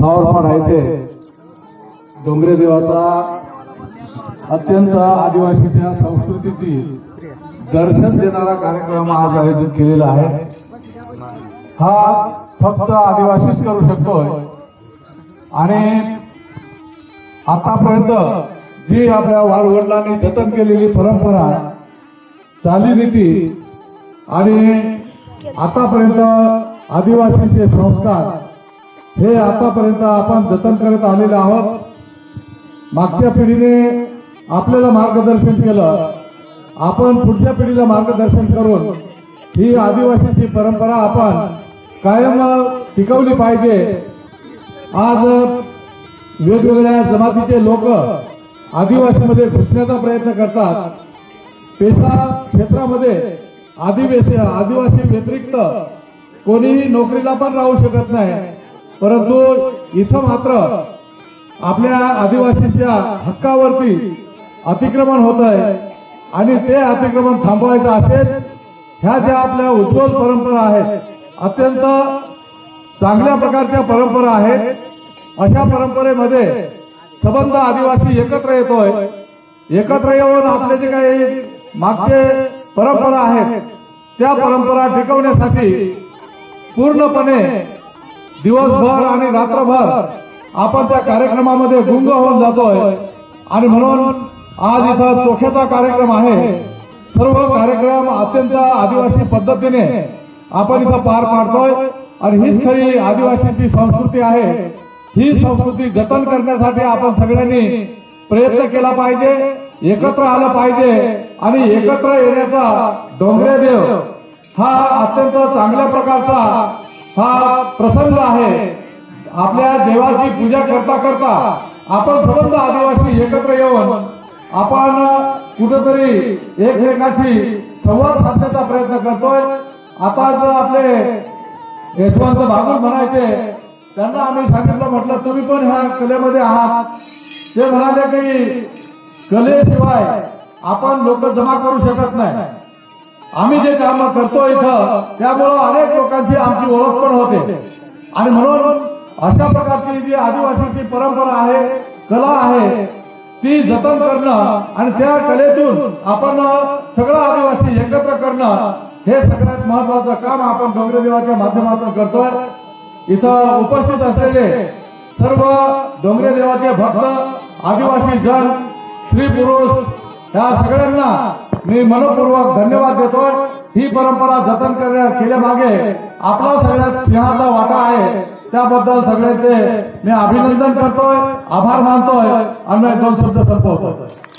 सावरपाड येथे डोंगरे देवाचा अत्यंत आदिवासीच्या संस्कृतीची दर्शन देणारा कार्यक्रम आज आयोजित केलेला आहे. हा फक्त आदिवासीच करू शकतोय. आणि आतापर्यंत जी आपल्या वाडवडिलांनी जतन केलेली परंपरा चालीरीती आणि आतापर्यंत आदिवासीचे संस्कार हे आतापर्यंत आपण जतन करत आलेलो आहोत. मागच्या पिढीने आपल्याला मार्गदर्शन केलं. आपण पुढच्या पिढीला मार्गदर्शन करून ही आदिवासीची परंपरा आपण कायम टिकवली पाहिजे. आज वेगवेगळ्या जमातीचे लोक आदिवासीमध्ये घुसण्याचा प्रयत्न करतात. पेशा क्षेत्रामध्ये आदिवासी आदिवासी व्यतिरिक्त कोणीही नोकरीला पण राहू शकत नाही. परंतु इथं मात्र आपल्या आदिवासीच्या हक्कावरती अतिक्रमण होत आहे आणि ते अतिक्रमण थांबवायचं असेल ह्या ज्या आपल्या उज्ज्वल परंपरा आहेत अत्यंत चांगल्या प्रकारच्या परंपरा आहेत अशा परंपरेमध्ये सबंध आदिवासी एकत्र येतोय. एकत्र येऊन आपले जे काही मागचे परंपरा आहेत त्या परंपरा टिकवण्यासाठी पूर्णपणे दिवसभर आणि रात्रभर आपण त्या कार्यक्रमामध्ये गुंग होऊन जातोय. आणि म्हणून आज इथं चोख्याचा कार्यक्रम आहे. सर्व कार्यक्रम अत्यंत आदिवासी पद्धतीने आपण इथं पार पाडतोय. आणि हीच खरी आदिवासीची संस्कृती आहे. ही संस्कृती जतन करण्यासाठी आपण सगळ्यांनी प्रयत्न केला पाहिजे एकत्र आलं पाहिजे. आणि एकत्र येण्याचा डोंगरे देव हा अत्यंत चांगल्या प्रकारचा हा प्रसंग आहे. आपल्या देवाची पूजा करता करता आपण सर्व आदिवासी एकत्र येऊन आपण कुठेतरी एकमेकाशी संवाद साधण्याचा प्रयत्न करतोय. आता जर आपले यशवंत भागवत म्हणायचे त्यांना आम्ही सांगितलं म्हटलं तुम्ही पण ह्या कलेमध्ये आहात. ते म्हणाले की कलेशिवाय आपण लोक जमा करू शकत नाही. आम्ही जे काम करतो इथं त्यामुळं अनेक लोकांची आमची ओळख पण होते. आणि म्हणून अशा प्रकारची जी आदिवासीची परंपरा आहे कला आहे ती जतन करणं आणि त्या कलेतून आपण सगळं आदिवासी एकत्र करणं हे सगळ्यात महत्वाचं काम आपण डोंगरे देवाच्या माध्यमातून करतोय. इथं उपस्थित असलेले सर्व डोंगरे देवाचे भक्त आदिवासी जन स्त्री पुरुष या सगळ्यांना मी मनपूर्वक धन्यवाद देतोय. ही परंपरा जतन केल्यामागे आपला सगळ्यात सिंहाचा वाटा आहे. त्याबद्दल सगळ्यांचे मी अभिनंदन करतोय आभार मानतोय. आणि दोन शब्द संपवतोय.